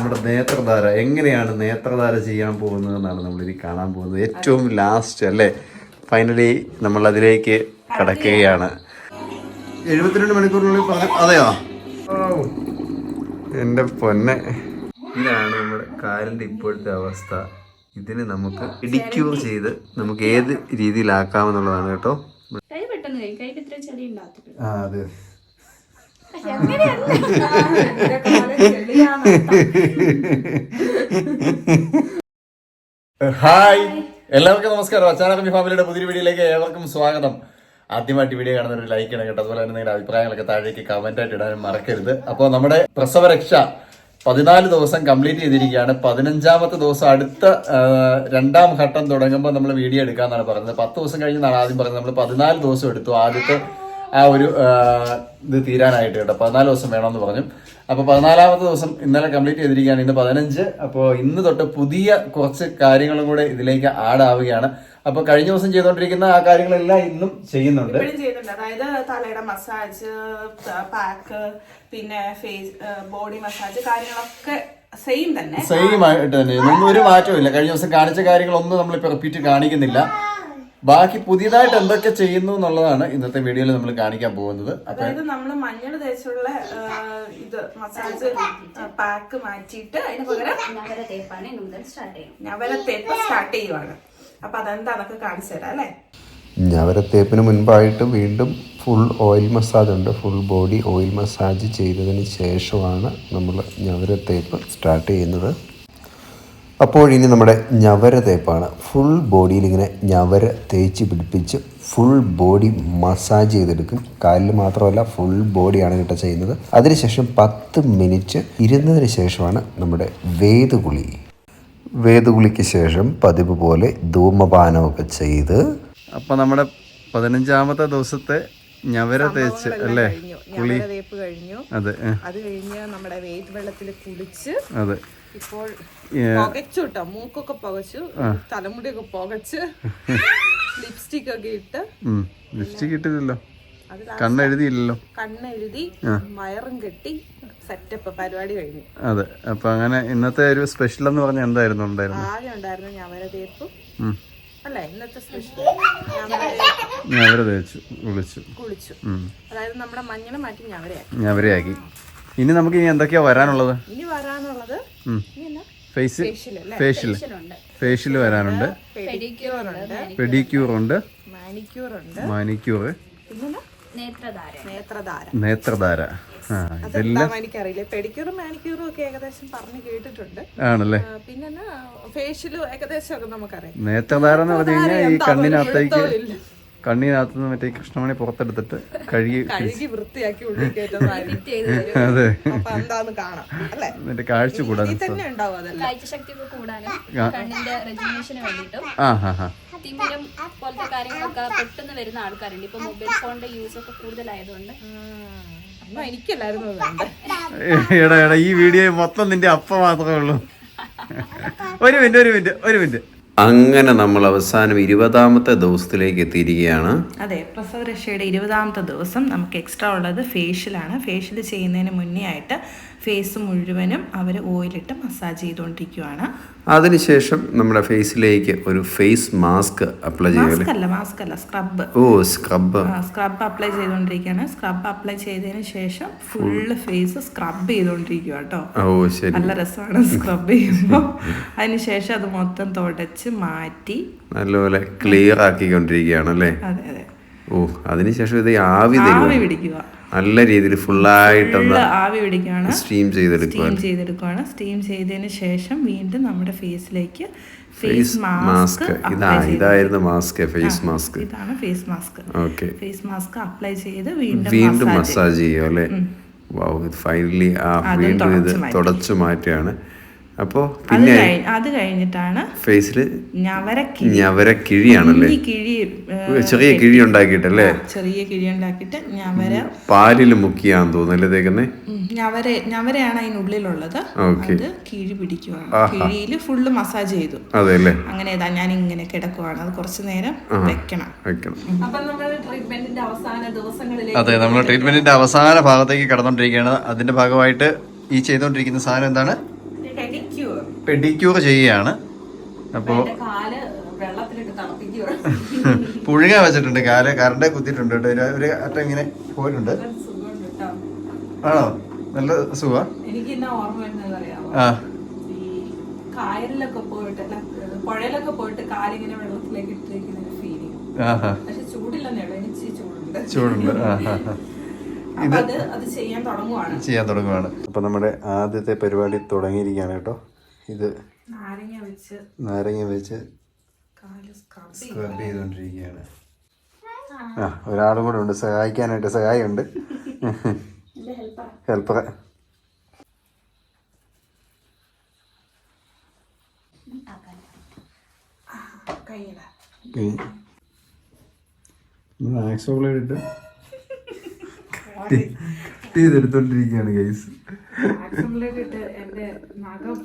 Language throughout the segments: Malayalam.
നമ്മുടെ നേത്രധാര എങ്ങനെയാണ് നേത്രധാര ചെയ്യാൻ പോകുന്നത് എന്നാണ് നമ്മളിനി കാണാൻ പോകുന്നത്. ഏറ്റവും ലാസ്റ്റ് അല്ലേ? ഫൈനലി നമ്മൾ അതിലേക്ക് കടക്കുകയാണ്. എഴുപത്തിരണ്ട് മണിക്കൂറിനുള്ളിൽ പറഞ്ഞു അതെയോ? എന്റെ പൊന്നെ. ഇതാണ് നമ്മുടെ കാലിന്റെ ഇപ്പോഴത്തെ അവസ്ഥ. ഇതിന് നമുക്ക് ഇടിക്യൂർ ചെയ്ത് നമുക്ക് ഏത് രീതിയിലാക്കാമെന്നുള്ളതാണ് കേട്ടോ. ആ അതെ. ഹായ്. എല്ലാവർക്കും നമസ്കാരം. അച്ചാനക്കമ്പി ഫാമിലിയുടെ പുതിയ വീഡിയോയിലേക്ക് ഏവർക്കും സ്വാഗതം. ആദ്യമായിട്ട് വീഡിയോ കാണുന്ന ഒരു ലൈക്ക് ഇടണം കേട്ടോ. അതുപോലെ തന്നെ നിങ്ങളുടെ അഭിപ്രായങ്ങളൊക്കെ താഴേക്ക് കമന്റ് ആയിട്ട് ഇടാനും മറക്കരുത്. അപ്പോൾ നമ്മുടെ പ്രസവരക്ഷ പതിനാല് ദിവസം കംപ്ലീറ്റ് ചെയ്തിരിക്കുകയാണ്. പതിനഞ്ചാമത്തെ ദിവസം അടുത്ത രണ്ടാം ഘട്ടം തുടങ്ങുമ്പോൾ നമ്മൾ വീഡിയോ എടുക്കാന്നാണ് പറഞ്ഞത്. പത്ത് ദിവസം കഴിഞ്ഞാണ് ആദ്യം പറഞ്ഞത്. നമ്മൾ പതിനാല് ദിവസം എടുത്തു. ആദ്യത്തെ ആ ഒരു ഇത് തീരാനായിട്ട് കേട്ടോ. പതിനാല് ദിവസം വേണമെന്ന് പറഞ്ഞു. അപ്പോൾ പതിനാലാമത്തെ ദിവസം ഇന്നലെ കംപ്ലീറ്റ് ചെയ്തിരിക്കുകയാണ്. ഇന്ന് പതിനഞ്ച്. അപ്പോൾ ഇന്ന് തൊട്ട് പുതിയ കുറച്ച് കാര്യങ്ങളും കൂടെ ഇതിലേക്ക് ആഡ് ആവുകയാണ്. അപ്പൊ കഴിഞ്ഞ ദിവസം ചെയ്തുകൊണ്ടിരിക്കുന്ന ആ കാര്യങ്ങളെല്ലാം ഇന്നും ചെയ്യുന്നുണ്ട്. ചെയ്യുന്നുണ്ട്. അതായത് തലയുടെ മസാജ് പാക്ക് പിന്നെ ഫേസ് ബോഡി മസാജ് കാര്യങ്ങളൊക്കെ സെയിം തന്നെ. സെയിം ആയിട്ട് തന്നെ. ഒന്നും ഒരു മാറ്റവും ഇല്ല. കഴിഞ്ഞ ദിവസം കാണിച്ച കാര്യങ്ങളൊന്നും നമ്മളിപ്പോൾ റിപ്പീറ്റ് കാണിക്കുന്നില്ല. ബാക്കി പുതിയതായിട്ട് എന്തൊക്കെ ചെയ്യുന്നു എന്നുള്ളതാണ് ഇന്നത്തെ വീഡിയോയിൽ നമ്മൾ കാണിക്കാൻ പോകുന്നത്. അതായത് നമ്മൾ മഞ്ഞൾ തേച്ചുള്ള ഇത് മസാജ് പാക്ക് മാറ്റിയിട്ട് അതിന് പകരം ഞവര തേപ്പാണ്. സ്റ്റാർട്ട് ചെയ്യും തേപ്പ് സ്റ്റാർട്ട് ചെയ്യുവാണ്. അപ്പൊ അതെന്താന്നൊക്കെ കാണിച്ചു തരാം അല്ലേ? ഞവരത്തേപ്പിന് മുൻപായിട്ട് വീണ്ടും ഫുൾ ഓയിൽ മസാജ് ഉണ്ട്. ഫുൾ ബോഡി ഓയിൽ മസാജ് ചെയ്തതിന് ശേഷമാണ് നമ്മൾ ഞവരത്തേപ്പ് സ്റ്റാർട്ട് ചെയ്യുന്നത്. അപ്പോൾ ഇനി നമ്മുടെ ഞവര തേപ്പാണ്. ഫുൾ ബോഡിയിൽ ഇങ്ങനെ ഞവര തേച്ച് പിടിപ്പിച്ച് ഫുൾ ബോഡി മസാജ് ചെയ്തെടുക്കും. കാലിൽ മാത്രമല്ല ഫുൾ ബോഡിയാണ് കേട്ടോ ചെയ്യുന്നത്. അതിനുശേഷം പത്ത് മിനിറ്റ് ഇരുന്നതിന് ശേഷമാണ് നമ്മുടെ വേദുകുളി വേദുകുളിക്ക് ശേഷം പതിവ് പോലെ ധൂമപാനമൊക്കെ ചെയ്ത് അപ്പോൾ നമ്മുടെ പതിനഞ്ചാമത്തെ ദിവസത്തെ ഞവര തേച്ച് അല്ലേ? കുളി. കഴിഞ്ഞു. അതെ അത് കഴിഞ്ഞ് നമ്മുടെ വെയിറ്റ് വെള്ളത്തിൽ കുളിച്ച് അതെ. ഇപ്പോൾ പുകച്ചു കേട്ടോ മൂക്കൊക്കെ പുകച്ചു തലമുടിയൊക്കെ പുകച്ച് ലിപ്സ്റ്റിക് ഒക്കെ ഇട്ട് ലിപ്സ്റ്റിക് ഇട്ടില്ലല്ലോ. കണ്ണെഴുതിയില്ലല്ലോ. കണ്ണെഴുതി വയറും കെട്ടി സെറ്റപ്പ് പരിപാടി കഴിഞ്ഞു. അതെ. അപ്പൊ അങ്ങനെ ഇന്നത്തെ ഒരു സ്പെഷ്യൽ എന്ന് പറഞ്ഞ എന്തായിരുന്നു ഉണ്ടായിരുന്നു? ആദ്യം ഉണ്ടായിരുന്നു ഞവര തേപ്പ് അല്ലേ ഇന്നത്തെ സ്പെഷ്യൽ ഞവര തേച്ചു കുളിച്ചു. കുളിച്ചു. അതായത് നമ്മുടെ മഞ്ഞൾ മാറ്റി ഞവരയാക്കി. ഞവരയാക്കി. ഇനി നമുക്ക് ഇനി എന്തൊക്കെയാ വരാനുള്ളത്? ഇനി വരാനുള്ളത് ഇനി എന്നാ? ഫേസ് ഫേഷ്യൽ ഫേഷ്യൽ വരാനുണ്ട്. പെഡിക്യൂർ ഉണ്ട്. പെഡിക്യൂർ ഉണ്ട്. മാനിക്യൂർ ഉണ്ട്. മാനിക്യൂർ നേത്രധാര. ഇതെല്ലാം എനിക്കറിയില്ല. പെഡിക്യൂറും മാനിക്യൂറും ഒക്കെ ഏകദേശം പറഞ്ഞു കേട്ടിട്ടുണ്ട്. ആണല്ലേ? പിന്നെ ഫേഷ്യലും ഏകദേശം ഒക്കെ നമുക്കറിയാം. നേത്രധാര എന്ന് പറഞ്ഞു കഴിഞ്ഞാൽ ഈ കണ്ണിനകത്തേക്ക് കണ്ണിനകത്ത് നിന്ന് മറ്റേ കൃഷ്ണമണി പുറത്തെടുത്തിട്ട് കഴുകി കഴുകി വൃത്തിയാക്കി ഉള്ളിൽ കയറ്റുന്നതായിരിക്കും ചെയ്ത് തരും. അപ്പൊ എന്താന്ന് കാണാം അല്ലേ? എന്നിട്ട് കാഴ്ച കൂടാൻ തന്നെ ഉണ്ടാവും അതല്ല? കാഴ്ചശക്തി ഒക്കെ കൂടാനും കണ്ണിന്റെ റെജിനേഷന് വേണ്ടിയിട്ടും ആ ഹാ ഹാ. തിമിരം പോലത്തെ കാര്യങ്ങളൊക്കെ പെട്ടെന്ന് വരുന്ന ആൾക്കാരുണ്ട്. ഇപ്പൊ മൊബൈൽ ഫോണിന്റെ യൂസ് ഒക്കെ കൂടുതലായതുകൊണ്ട്. എനിക്കല്ലായിരുന്നു എടാ എടാ ഈ വീഡിയോ മൊത്തം നിന്റെ അപ്പ മാത്രമേ ഉള്ളൂ. ഒരു മിനിറ്റ് ഒരു മിനിറ്റ് ഒരു മിനിറ്റ്. അങ്ങനെ നമ്മൾ അവസാനം ഇരുപതാമത്തെ ദിവസത്തിലേക്ക് എത്തിയിരിക്കുകയാണ്. അതെ പ്രസവരക്ഷയുടെ ഇരുപതാമത്തെ ദിവസം നമുക്ക് എക്സ്ട്രാ ഉള്ളത് ഫേഷ്യലാണ് ഫേഷ്യൽ ചെയ്യുന്നതിന് മുന്നേ ആയിട്ട് ഫേസ് മുഴുവനും അവർ ഓയിലിട്ട് മസാജ് ചെയ്തുകൊണ്ടിരിക്കുകയാണ് അതിനുശേഷം നമ്മുടെ ഫേസിലേക്ക് ഒരു ഫേസ് മാസ്ക് അപ്ലൈ മാസ്ക് അല്ല മാസ്ക് അല്ല സ്ക്രബ് ഓ സ്ക്രബ് സ്ക്രബ് അപ്ലൈ ചെയ്തുകൊണ്ടിരിക്കുകയാണ്. സ്ക്രബ് അപ്ലൈ ചെയ്തതിന് ശേഷം ഫുള്ള് ഫേസ് സ്ക്രബ് ചെയ്തുകൊണ്ടിരിക്കുക കേട്ടോ. ഓ ശരി. നല്ല രസമാണ് സ്ക്രബ് ചെയ്യുമ്പോൾ അതിനുശേഷം അത് മൊത്തം തുടച്ച് മാറ്റി. നല്ലപോലെ ക്ലിയർ ആക്കിക്കൊണ്ടിരിക്കുകയാണ് അല്ലേ? അതെ അതെ. ഓ അതിനുശേഷം ഇത് ആവി ആവി പിടിക്കുക നല്ല രീതിയിൽ ഫുള്ളായിട്ടൊന്ന് ഫുള്ള് ആവി പിടിക്കുകയാണ്. സ്റ്റീം ചെയ്തെടുക്കുകയാണ് സ്റ്റീം ചെയ്തെടുക്കുകയാണ് സ്റ്റീം ചെയ്തതിന് ശേഷം വീണ്ടും നമ്മുടെ ഫേസിലേക്ക് ഫേസ് മാസ്ക് മാസ്ക് ഇതാ ഇതായിരുന്നു മാസ്ക് ഫേസ് മാസ്ക് ഇതാണ് face mask okay face mask apply ചെയ്ത് വീണ്ടും വീണ്ടും മസാജ് ചെയ്യുക ചെയ്യും അല്ലേ ഫൈനലി ആ വീണ്ടും ഇത് തുടച്ചു മാറ്റുകയാണ്. അപ്പോൾ അത് പിന്നെ അത് കഴിഞ്ഞിട്ടാണ് ഫേസിൽ ഞവരക്കിഴി. ഞവര കിഴിയാണല്ലേ? ഈ കിഴി ചെറിയ കിഴി ഉണ്ടാക്കിയിട്ടല്ലേ? ചെറിയ കിഴി ഉണ്ടാക്കിയിട്ട് ഞവര പാലിൽ മുക്കിയാന്ന് തോന്നുന്നല്ലേ തേക്കുന്നേ? ഞവര ഞവരയാണ് അതിനുള്ളിലുള്ളത് ഓക്കെ. അത് കിഴി പിടിക്കുവാണ്. കിഴിയിൽ ഫുള്ള് മസാജ് ചെയ്തു. അതെ അല്ലേ അങ്ങനെ ഇതാ ഞാൻ ഇങ്ങനെ കിടക്കുവാണ്. അത് കുറച്ച് നേരം വെക്കണം. വെക്കണം. അപ്പൊ നമ്മൾ ട്രീറ്റ്മെന്റിന്റെ അവസാന ദിവസങ്ങളിലേക്ക് അതെ നമ്മൾ ട്രീറ്റ്മെന്റിന്റെ അവസാന ഭാഗത്തേക്ക് കടന്നുകൊണ്ടിരിക്കുകയാണ് അതിന്റെ ഭാഗമായിട്ട് ഈ ചെയ്തുകൊണ്ടിരിക്കുന്ന സാധനം എന്താണ്? പെഡിക്യൂർ ചെയ്യുകയാണ്. അപ്പോൾ പുഴുങ്ങാൻ വെച്ചിട്ടുണ്ട്. കാൽ കറണ്ടെ കുത്തിയിട്ടുണ്ട് കേട്ടോ. ഒരു- അറ്റം ഇങ്ങനെ പോയിട്ടുണ്ട്. ആണോ? നല്ല സുഖ എനിക്ക് ആ. കായലിലൊക്കെ പോയിട്ട് പുഴയിലൊക്കെ പോയിട്ട് കാലിങ്ങനെ വെള്ളത്തിലേക്ക് ഇട്ടിരിക്കുന്ന ഒരു ഫീലിംഗ് പക്ഷെ ചൂടില്ലെന്നേ എനിക്ക് ചൂടുണ്ട്. ചെയ്യാൻ തുടങ്ങുവാണ്. അപ്പൊ നമ്മുടെ ആദ്യത്തെ പരിപാടി തുടങ്ങിയിരിക്കുകയാണ് കേട്ടോ. ഇത് നാരങ്ങ വെച്ച് നാരങ്ങ വെച്ച് കാൽ സ്ക്രബ് സ്ക്രബ് ചെയ്തുകൊണ്ടിരിക്കുകയാണ് ആ. ഒരാളും കൂടെ ഉണ്ട്. സഹായിക്കാനായിട്ട് സഹായമുണ്ട് ഹെൽപ്പർ ഇട്ട് ആക്സോളായിട്ട് ചെയ്തെടുത്തോണ്ടിരിക്കുകയാണ് ഗൈസ് ഇട്ട് എന്റെ നഖം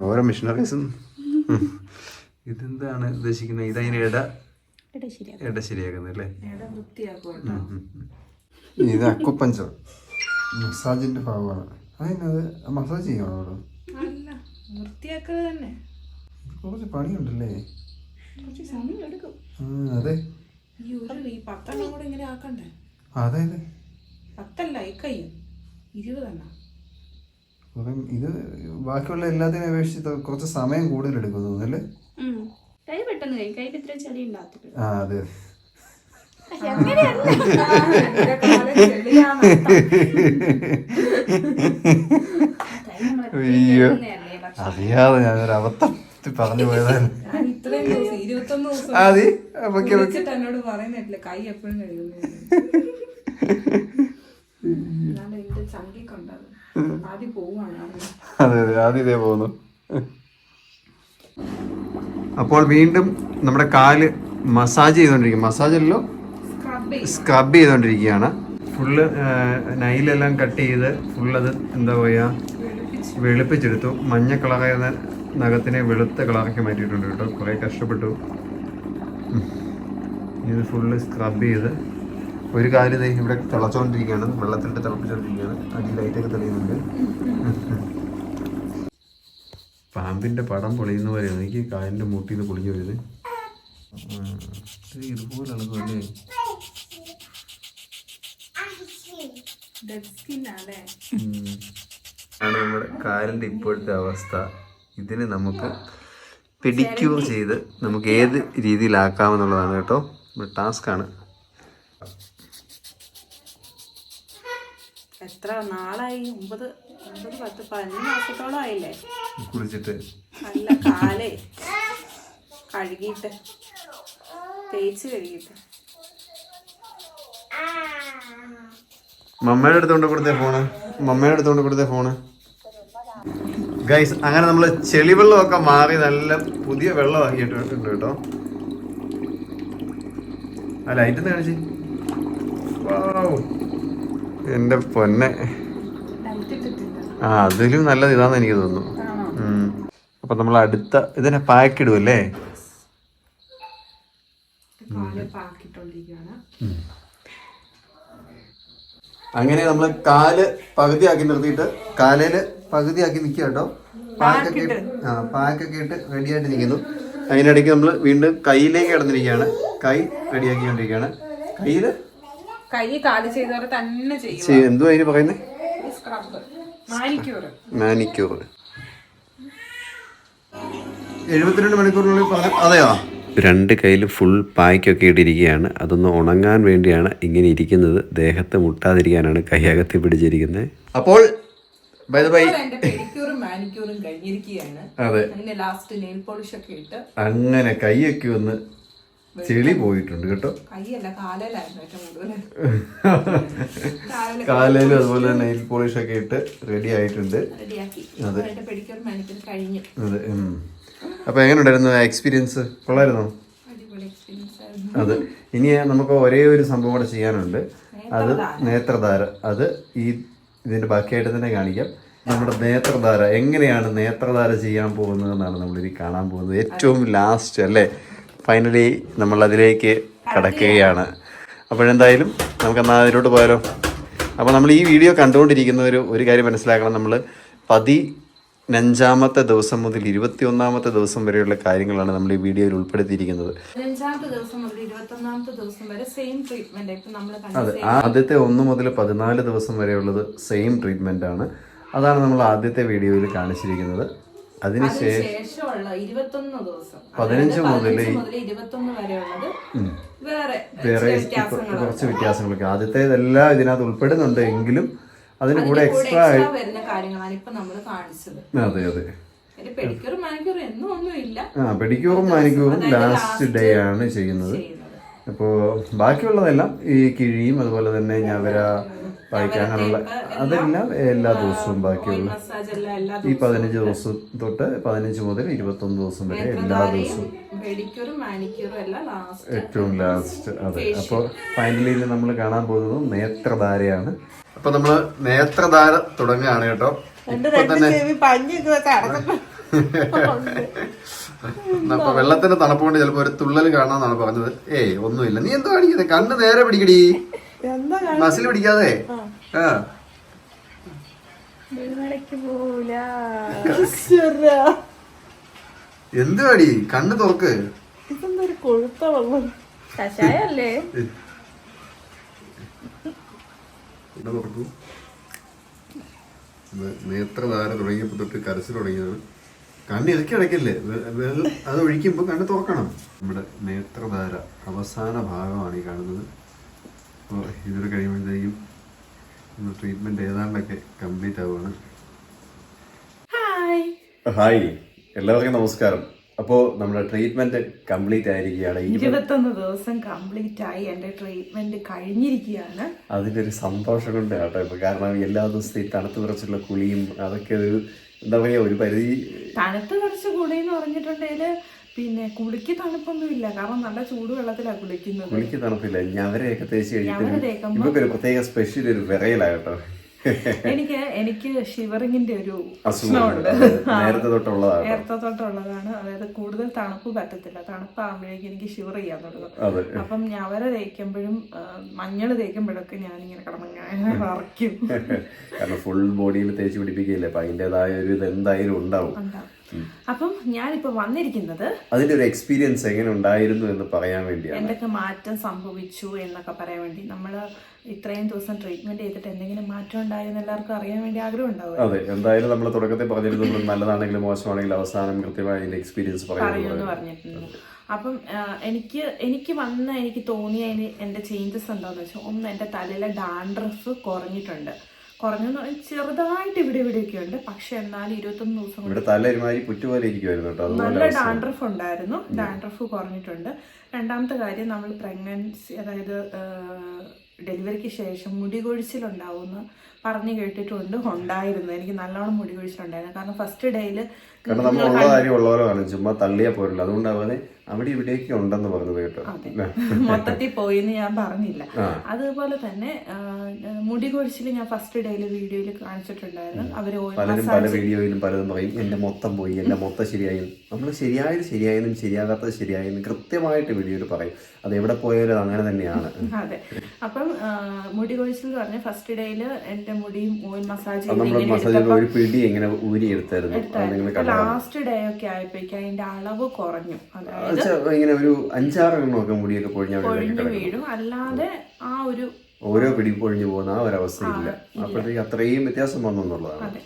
ഓരോ മിഷണറീസും ഇതെന്താണ് ഉദ്ദേശിക്കുന്നത് ഇതതിന് ഇട ഇട ശരിയാക്കുന്നത് അല്ലേ? ഇത് അക്കുപ്പഞ്ചർ മസാജിന്റെ ഭാഗമാണ്. അതിനത് മസാജ് ചെയ്യണോ അവിടെ? കുറച്ച് പണിയുണ്ടല്ലേ? കുറച്ച് സമയം എടുക്കും. ആ അതെ. ഈ ഒരു ഈ ഇങ്ങനെ ആക്കണ്ടേ? അതെ അതെ. പത്തല്ല ഈ ഇരുപതെണ്ണം. കുറെ ഇത് ബാക്കിയുള്ള എല്ലാത്തിനും അപേക്ഷിച്ച് കുറച്ച് സമയം കൂടുതൽ എടുക്കും അല്ലേ? കൈ പെട്ടെന്ന് കഴിയും കൈക്ക് ഇത്ര ചെളി ഉണ്ടാകത്തില്ല. ആ അതെ. അയ്യോ. അറിയാതെ ഞാനൊരു അബദ്ധം പറഞ്ഞു പോയതാണ്. വിളിച്ചിട്ട് എന്നോട് പറയുന്നില്ല. കൈ എപ്പോഴും കഴിയുന്നു എന്നാലും അതെ അതെ ആദ്യം ഇതേ പോകുന്നു. അപ്പോൾ വീണ്ടും നമ്മുടെ കാൽ മസാജ് ചെയ്തുകൊണ്ടിരിക്കും മസാജ് അല്ലോ സ്ക്രബ് ചെയ്തുകൊണ്ടിരിക്കുകയാണ് ഫുള്ള് നൈലെല്ലാം കട്ട് ചെയ്ത് ഫുള്ളത് എന്താ പറയുക വെളുപ്പിച്ചെടുത്തു. മഞ്ഞ കളറായ നഖത്തിനെ വെളുത്ത കളറാക്കി മാറ്റിയിട്ടുണ്ട് കേട്ടോ. കുറേ കഷ്ടപ്പെട്ടു. ഇത് ഫുള്ള് സ്ക്രബ് ചെയ്ത് ഒരു കാര്യം ഇവിടെ തിളച്ചുകൊണ്ടിരിക്കുകയാണ് വെള്ളത്തിലിട്ട് തിളപ്പിച്ചുകൊണ്ടിരിക്കുകയാണ് അടി ലൈറ്റൊക്കെ തെളിയുന്നുണ്ട്. പാമ്പിന്റെ പടം പൊളിയുന്ന പോലെയാണ്. എനിക്ക് കാലിന്റെ മുട്ടിന്ന് പൊളിഞ്ഞു പോയത്. ഇത് ഇതുപോലെ ആണ് നമ്മുടെ കാലിന്റെ ഇപ്പോഴത്തെ അവസ്ഥ. ഇതിന് നമുക്ക് പെഡിക്യൂർ ചെയ്ത് നമുക്ക് ഏത് രീതിയിലാക്കാമെന്നുള്ളതാണ് കേട്ടോ. ടാസ്ക് എത്ര നാളായി? ഒമ്പത് ഒമ്പത് പത്ത് പതിനഞ്ച് മാസത്തോളം ആയില്ലേ? കുളിച്ചിട്ട്. നല്ല കാലേ. കഴുകിയിട്ട്. തേച്ച് കഴുകിയിട്ട്. മമ്മയുടെ അടുത്തോണ്ട് കൊടുത്തേ ഫോണ്. മമ്മയുടെ അടുത്തോണ്ട് കൊടുത്തേ ഫോണ്. ഗൈസ് അങ്ങനെ നമ്മൾ ചെളിവെള്ളമൊക്കെ മാറി നല്ല പുതിയ വെള്ളമാക്കിയിട്ടുണ്ട് കേട്ടോ. ആ ലൈറ്റ് ഒന്ന് വാവ്. എന്റെ പൊന്നെ. ആ അതിലും നല്ലത് ഇതാന്ന് എനിക്ക് തോന്നുന്നു. അപ്പൊ നമ്മൾ അടുത്ത ഇതിനെ പാക്ക് ഇടുവല്ലേ അങ്ങനെ നമ്മൾ കാൽ പകുതിയാക്കി നിർത്തിയിട്ട് കാലയിൽ പകുതിയാക്കി നിൽക്കുക കേട്ടോ. പാക്കൊക്കെ ആ പാക്കൊക്കെ ഇട്ട് റെഡിയായിട്ട് നിൽക്കുന്നു അതിനിടയ്ക്ക് നമ്മൾ വീണ്ടും കയ്യിലേക്ക് കിടന്നിരിക്കുകയാണ്. കൈ റെഡിയാക്കിക്കൊണ്ടിരിക്കുകയാണ്. കയ്യിൽ കൈ കാൽ ചെയ്തവരെ തന്നെ ചെയ്യും എന്തുവാ അതിന് പറയുന്നത് മാനിക്യൂർ എഴുപത്തിരണ്ട് മണിക്കൂറിനുള്ളിൽ പറഞ്ഞ അതെയോ? രണ്ട് കയ്യിൽ ഫുൾ പായ്ക്കൊക്കെ ഇട്ടിരിക്കുകയാണ്. അതൊന്ന് ഉണങ്ങാൻ വേണ്ടിയാണ് ഇങ്ങനെ ഇരിക്കുന്നത്. ദേഹത്ത് മുട്ടാതിരിക്കാനാണ് കൈയകത്തി പിടിച്ചിരിക്കുന്നത്. അപ്പോൾ ബൈ ബൈ എന്റെ പെഡിക്യൂറും മാനിക്യൂറും കഴിഞ്ഞിരിക്കുകയാണ്. അതെ. അതിന്റെ ലാസ്റ്റ് നെയിൽ പോളിഷ് ഒക്കെ ഇട്ട്. അങ്ങനെ കൈയൊക്കെ ഒന്ന് ചെളി പോയിട്ടുണ്ട് കേട്ടോ. കാലയിലും അതുപോലെ നെയിൽ പോളിഷ് ഒക്കെ ഇട്ട് റെഡി ആയിട്ടുണ്ട്. അതെ. അപ്പൊ എങ്ങനെ ഉണ്ടായിരുന്നു എക്സ്പീരിയൻസ് കൊള്ളായിരുന്നോ? അത്. ഇനി നമുക്ക് ഒരേ ഒരു സംഭവം കൂടെ ചെയ്യാനുണ്ട്. അത് നേത്രധാര. അത് ഈ ഇതിന്റെ ബാക്കിയായിട്ട് തന്നെ കാണിക്കാം. നമ്മുടെ നേത്രധാര. എങ്ങനെയാണ് നേത്രധാര ചെയ്യാൻ പോകുന്നത് എന്നാണ് നമ്മൾ ഇനി കാണാൻ പോകുന്നത്. ഏറ്റവും ലാസ്റ്റ് അല്ലേ? ഫൈനലി നമ്മൾ അതിലേക്ക് കടക്കുകയാണ്. അപ്പോഴെന്തായാലും നമുക്ക് എന്നാൽ അതിലോട്ട് പോയാലോ? അപ്പോൾ നമ്മൾ ഈ വീഡിയോ കണ്ടുകൊണ്ടിരിക്കുന്നവർ ഒരു കാര്യം മനസ്സിലാക്കണം. നമ്മൾ പതി പതിനഞ്ചാമത്തെ ദിവസം മുതൽ ഇരുപത്തി ഒന്നാമത്തെ ദിവസം വരെയുള്ള കാര്യങ്ങളാണ് നമ്മൾ ഈ വീഡിയോയിൽ ഉൾപ്പെടുത്തിയിരിക്കുന്നത്. അതെ ആദ്യത്തെ ഒന്ന് മുതൽ പതിനാല് ദിവസം വരെയുള്ളത് സെയിം ട്രീറ്റ്മെന്റ് ആണ്. അതാണ് നമ്മൾ ആദ്യത്തെ വീഡിയോയിൽ കാണിച്ചിരിക്കുന്നത്. അതിനുശേഷം ശേഷമുള്ള ഇരുപത്തൊന്ന് ദിവസം. പതിനഞ്ച് മുതൽ ഇരുപത്തൊന്ന് വരെയുള്ളത് വേറെ വേറെ കുറച്ച് വ്യത്യാസങ്ങളൊക്കെ. ആദ്യത്തെ ഇതെല്ലാം ഇതിനകത്ത് ഉൾപ്പെടുന്നുണ്ട് എങ്കിലും അതിന് കൂടെ എക്സ്ട്രാ വരുന്ന കാര്യങ്ങളാണ് ഇപ്പൊ നമ്മൾ കാണിച്ചത്. അതെ അതെ. അതിന്റെ പെഡിക്യൂർ മാനിക്യൂർ എന്നും ഒന്നും ഇല്ല ആ പെഡിക്യൂറും മാനിക്യൂറും ലാസ്റ്റ് ഡേ ആണ് ചെയ്യുന്നത്. ചെയ്യുന്നത്. അപ്പോൾ ബാക്കിയുള്ളതെല്ലാം ഈ കിഴിയും അതുപോലെ തന്നെ ഞാൻ ഞവര അങ്ങനെയുള്ള അതെല്ലാം എല്ലാ ദിവസവും ബാക്കിയുള്ള. മസാജ് എല്ലാം എല്ലാ ഈ പതിനഞ്ച് ദിവസം തൊട്ട് പതിനഞ്ച് മുതൽ ഇരുപത്തൊന്ന് ദിവസം വരെ എല്ലാ ദിവസവും. ഏറ്റവും ലാസ്റ്റ് അതെ. അപ്പോൾ ഫൈനലി നമ്മൾ കാണാൻ പോകുന്നത് നേത്രധാരയാണ്. അപ്പൊ നമ്മൾ നേത്രധാര തുടങ്ങുകയാണ് കേട്ടോ. ഇപ്പൊ തന്നെ അപ്പൊ വെള്ളത്തിന്റെ തണുപ്പ് കൊണ്ട് ചിലപ്പോ ഒരു തുള്ളൽ കാണാന്നാണ് പറഞ്ഞത്. ഏയ് ഒന്നുമില്ല. നീ എന്താ കാണിക്കുന്നത് കണ്ണ് നേരെ പിടിക്കടി. മസിൽ പിടിക്കാതെ? എന്ത് എന്തുവാടി കണ്ണ് തുറക്ക്. കഷായല്ലേ? തുറക്കൂ. ഇത് നേത്രധാര തുടങ്ങിയപ്പോ തൊട്ട് കരച്ചിൽ തുടങ്ങിയതാണ് കണ്ണ് ഇതൊക്കെ അടയ്ക്കല്ലേ അത് ഒഴിക്കുമ്പോൾ കണ്ണ് തുറക്കണം. നമ്മുടെ നേത്രധാര അവസാന ഭാഗമാണ് ഈ കാണുന്നത്. അപ്പോൾ ഇതൊരു കഴിയുമ്പോഴത്തേക്കും നമ്മൾ ട്രീറ്റ്മെന്റ് ഏതാണ്ടൊക്കെ കംപ്ലീറ്റ് ആവുകയാണ്. ഹായ് എല്ലാവർക്കും നമസ്കാരം. അപ്പോൾ നമ്മുടെ ട്രീറ്റ്മെന്റ് കംപ്ലീറ്റ് ആയിരിക്കുകയാണ്. ഇരുപത്തൊന്ന് ദിവസം കംപ്ലീറ്റ് ആയി എന്റെ ട്രീറ്റ്മെന്റ് കഴിഞ്ഞിരിക്കുകയാണ്. അതിന്റെ ഒരു സന്തോഷം കൊണ്ട് കേട്ടോ ഇപ്പൊ. കാരണം എല്ലാ ദിവസവും ഈ തണുത്ത് വിറച്ചുള്ള കുളിയും അതൊക്കെ ഒരു എന്താ പറയാ ഒരു പരിധി തണുത്ത് കുറച്ച് കുളി എന്ന് പറഞ്ഞിട്ടുണ്ടെങ്കിൽ പിന്നെ കുളിക്ക് തണുപ്പൊന്നും ഇല്ല കാരണം നല്ല ചൂടുവെള്ളത്തിലാണ് കുളിക്കുന്നത്. കുളിക്ക് തണുപ്പില്ല. ഞവരെയൊക്കെ തേച്ച് കഴിഞ്ഞിട്ട് പ്രത്യേക സ്പെഷ്യൽ ഒരു വിറയലാ എനിക്ക് എനിക്ക് ഷിവറിങ്ങിന്റെ ഒരു പ്രശ്നമുണ്ട് നേരത്തെ തൊട്ടുള്ളതാണ് നേരത്തെ തൊട്ടുള്ളതാണ്. അതായത് കൂടുതൽ തണുപ്പ് പറ്റത്തില്ല. തണുപ്പാകുമ്പോഴേക്കും എനിക്ക് ഷിവർ ചെയ്യാൻ തുടങ്ങും. അപ്പം ഞവര തേക്കുമ്പോഴും മഞ്ഞൾ തേക്കുമ്പോഴൊക്കെ ഞാനിങ്ങനെ കിടന്ന് ഇങ്ങനെ വറയ്ക്കും. കാരണം ഫുൾ ബോഡിയിൽ തേച്ച് പിടിപ്പിക്കില്ലേ അപ്പൊ അതിന്റെതായ ഒരു ഇത് എന്തായാലും ഉണ്ടാവും. അപ്പം ഞാനിപ്പോ വന്നിരിക്കുന്നത് അതിന്റെ ഒരു എക്സ്പീരിയൻസ് എങ്ങനെ ഉണ്ടായിരുന്നു എന്ന് പറയാൻ വേണ്ടിയാണ്. എന്തൊക്കെ മാറ്റം സംഭവിച്ചു എന്നൊക്കെ പറയാൻ വേണ്ടി. നമ്മൾ ഇത്രയും ദിവസം ട്രീറ്റ്മെന്റ് ചെയ്തിട്ട് എന്തെങ്കിലും മാറ്റം ഉണ്ടായെന്ന് എല്ലാവർക്കും അറിയാൻ വേണ്ടി ആഗ്രഹം ഉണ്ടാവും അതെ എന്തായാലും നമ്മൾ തുടക്കത്തിൽ പറഞ്ഞിരുന്നത് നല്ലതാണെങ്കിലും മോശമാണെങ്കിലും അവസാനം കൃത്യമായി അതിന്റെ എക്സ്പീരിയൻസ് പറയുമെന്ന് പറഞ്ഞിട്ടുണ്ട്. അപ്പം എനിക്ക് എനിക്ക് വന്ന എനിക്ക് തോന്നിയ എന്റെ എന്റെ ചേഞ്ചസ് എന്താണെന്ന് വെച്ചാൽ ഒന്ന് എന്റെ തലയിലെ ഡാൻഡ്രഫ് കുറഞ്ഞിട്ടുണ്ട്. പറഞ്ഞാൽ ചെറുതായിട്ട് ഇവിടെ ഇവിടെയൊക്കെ ഉണ്ട്. പക്ഷെ എന്നാലും ഇരുപത്തൊന്ന് ദിവസം ഇവിടെ തല ഒരുമാതിരി പുറ്റുപോലെ ഇരിക്കുമായിരുന്നു നല്ല ഡാൻഡ്രഫ് ഉണ്ടായിരുന്നു. ഡാൻഡ്രഫ് കുറഞ്ഞിട്ടുണ്ട്. രണ്ടാമത്തെ കാര്യം നമ്മൾ പ്രഗ്നൻസി അതായത് ഡെലിവറിക്ക് ശേഷം മുടി കൊഴിച്ചിലുണ്ടാവുമെന്ന് പറഞ്ഞു കേട്ടിട്ടുണ്ട്. ഉണ്ടായിരുന്നു. എനിക്ക് നല്ലോണം മുടി കൊഴിച്ചിലുണ്ടായിരുന്നു കാരണം ഫസ്റ്റ് ഡേയിൽ കാരണം നമ്മൾ ഉള്ള കാര്യം ഉള്ള പോലെ കാണും ചുമ്മാ തള്ളിയാ പോരല്ലോ അതുകൊണ്ട് അവന് അവിടെ ഇവിടെയൊക്കെ ഉണ്ടെന്ന് പറഞ്ഞത് കേട്ടോ. മൊത്തത്തിൽ പോയിന്ന് ഞാൻ പറഞ്ഞില്ല. അതുപോലെ തന്നെ മുടി കൊഴിച്ചിൽ ഞാൻ ഫസ്റ്റ് ഡേയിൽ വീഡിയോയിൽ കാണിച്ചിട്ടുണ്ടായിരുന്നു. അവർ പലരും പല വീഡിയോയിലും പലതും പറയും എന്റെ മൊത്തം പോയി എന്റെ മൊത്തം ശരിയായി നമ്മൾ ശരിയായത് ശരിയായെന്നും ശരിയാകാത്തത് ശരിയായെന്നും കൃത്യമായിട്ട് വീഡിയോയിൽ പറയും. അത് എവിടെ പോയാലും അങ്ങനെ തന്നെയാണ്. അതെ. അപ്പം മുടി കൊഴിച്ചിൽ എന്ന് പറഞ്ഞ ഫസ്റ്റ് ഡേയിൽ എന്റെ മുടിയും ഓയിൽ മസാജ് ഒരു പിടി എങ്ങനെ ഊരി എടുത്തായിരുന്നു. നിങ്ങൾ ലാസ്റ്റ് ഡേ ഒക്കെ ആയപ്പോഴേക്കും അതിന്റെ അളവ് കുറഞ്ഞു. അതായത് ഇങ്ങനെ ഒരു അഞ്ചാറ് എണ്ണമൊക്കെ മുടിയൊക്കെ പൊഴിഞ്ഞ വീഴും. അല്ലാതെ ആ ഒരു ഓരോ പിടി പൊഴിഞ്ഞു പോകുന്ന ആ ഒരു അവസ്ഥയില്ല അപ്പോഴത്തേക്ക് അത്രയും വ്യത്യാസം വന്നു എന്നുള്ളതാണ്. അതെ.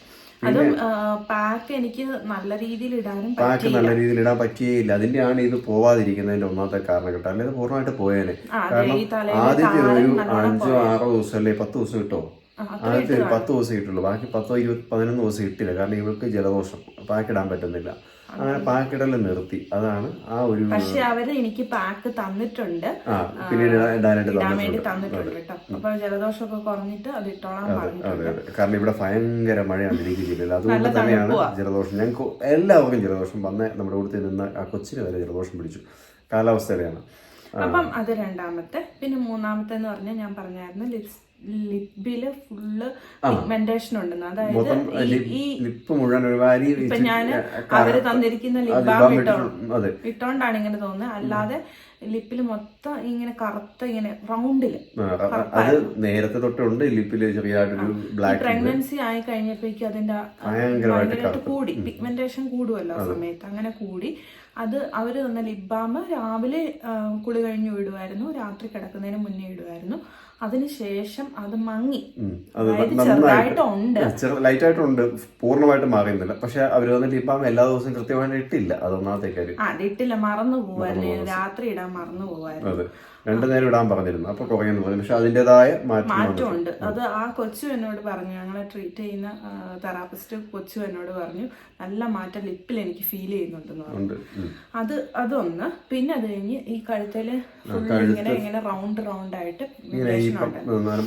പാക്ക് എനിക്ക് നല്ല രീതിയിൽ ഇടാനും പാക്ക് നല്ല രീതിയിൽ ഇടാൻ പറ്റിയേയില്ല അതിന്റെയാണ് ഇത് പോവാതിരിക്കുന്നതിന്റെ ഒന്നാമത്തെ കാരണം കേട്ടോ അല്ലെങ്കിൽ പൂർണമായിട്ട് പോയേനെ. കാരണം ആദ്യത്തെ ഒരു അഞ്ചോ ആറോ ദിവസം അല്ലെ പത്ത് ദിവസം കിട്ടോ ആദ്യത്തെ ഒരു പത്ത് ദിവസം കിട്ടുള്ളൂ ബാക്കി പത്തോ ഇരുപത് പതിനൊന്ന് ദിവസം ഇട്ടില്ല. കാരണം ഇവൾക്ക് ജലദോഷം. പാക്കിടാൻ പറ്റുന്നില്ല. അങ്ങനെ പാക്കിടൽ നിർത്തി. അതാണ് ആ ഒരു പക്ഷെ അവർ എനിക്ക് പാക്ക് തന്നിട്ടുണ്ട്. പിന്നീട് ഇടാനായിട്ട് തന്നിട്ടുണ്ട്. വേണ്ടി തന്നിട്ടുണ്ട് കേട്ടോ. അപ്പൊ ജലദോഷമൊക്കെ കുറഞ്ഞിട്ട് അത് ഇട്ടോളാൻ കാരണം ഇവിടെ ഭയങ്കര മഴയാണ് ഇടുക്കി ജില്ലയിൽ അതുകൊണ്ട് തന്നെയാണ് ജലദോഷം. ഞങ്ങൾക്ക് എല്ലാവർക്കും ജലദോഷം വന്ന നമ്മുടെ കൂടുതൽ നിന്ന് ആ കൊച്ചിന് വരെ ജലദോഷം പിടിച്ചു. കാലാവസ്ഥയുടെയാണ് അപ്പം അത് രണ്ടാമത്തെ. പിന്നെ മൂന്നാമത്തെ എന്ന് പറഞ്ഞാൽ ഞാൻ പറഞ്ഞായിരുന്നു ലിപ്സ്. ലിപ്പിൽ ഫുള്ള് പിഗ്മെന്റേഷൻ ഉണ്ടെന്ന്. അതായത് ഈ- ലിപ്പ് മുഴുവൻ ഇപ്പൊ ഞാൻ അവർ തന്നിരിക്കുന്ന ലിപ് ബാം ഇട്ടോണ്ടാണ് ഇങ്ങനെ തോന്നുന്നത് അല്ലാതെ ലിപ്പിൽ മൊത്തം ഇങ്ങനെ കറുത്ത ഇങ്ങനെ റൗണ്ടിൽ അത് നേരത്തെ തൊട്ടുണ്ട് ലിപ്പിൽ ചെറിയൊരു ബ്ലാക്ക് പ്രഗ്നൻസി ആയി കഴിഞ്ഞപ്പോഴേക്കും അതിന്റെ ഭയങ്കരമായിട്ട് കൂടി. പിഗ്മെന്റേഷൻ കൂടുമല്ലോ ആ സമയത്ത്. അങ്ങനെ കൂടി. അത് അവർ തന്ന ലിപ് ബാം രാവിലെ കുളി കഴിഞ്ഞു ഇടുമായിരുന്നു രാത്രി കിടക്കുന്നതിന് മുന്നേ ഇടുമായിരുന്നു അതിനുശേഷം അത് മങ്ങി. ലൈറ്റ് ആയിട്ടുണ്ട് പൂർണമായിട്ട് മാറിയുന്നില്ല പക്ഷെ അവർ വന്നിട്ട് ഇപ്പം എല്ലാ ദിവസവും കൃത്യമായിട്ട് ഇട്ടില്ല. അത് ഒന്നാമത്തെ കാര്യം. ആ അതിട്ടില്ല മറന്നു പോവായിരുന്നു. രാത്രി ഇടാൻ മറന്നു പോവായിരുന്നു. രണ്ടു നേരം ഇടാൻ പറഞ്ഞിരുന്നു. അപ്പൊ കുറയുന്നു പറഞ്ഞു പക്ഷെ അതിന്റേതായ മാറ്റമുണ്ട്. അത് ആ കൊച്ചു എന്നോട് പറഞ്ഞു. ഞങ്ങളെ ട്രീറ്റ് ചെയ്യുന്ന തെറാപ്പിസ്റ്റ് കൊച്ചു എന്നോട് പറഞ്ഞു നല്ല മാറ്റം ലിപ്പിൽ എനിക്ക് ഫീൽ ചെയ്യുന്നുണ്ടെന്ന് പറഞ്ഞു. അത് അതൊന്ന്. പിന്നെ അത് കഴിഞ്ഞ് ഈ കഴുത്തിൽ ഇങ്ങനെ ഇങ്ങനെ റൗണ്ട് റൗണ്ട് ആയിട്ട്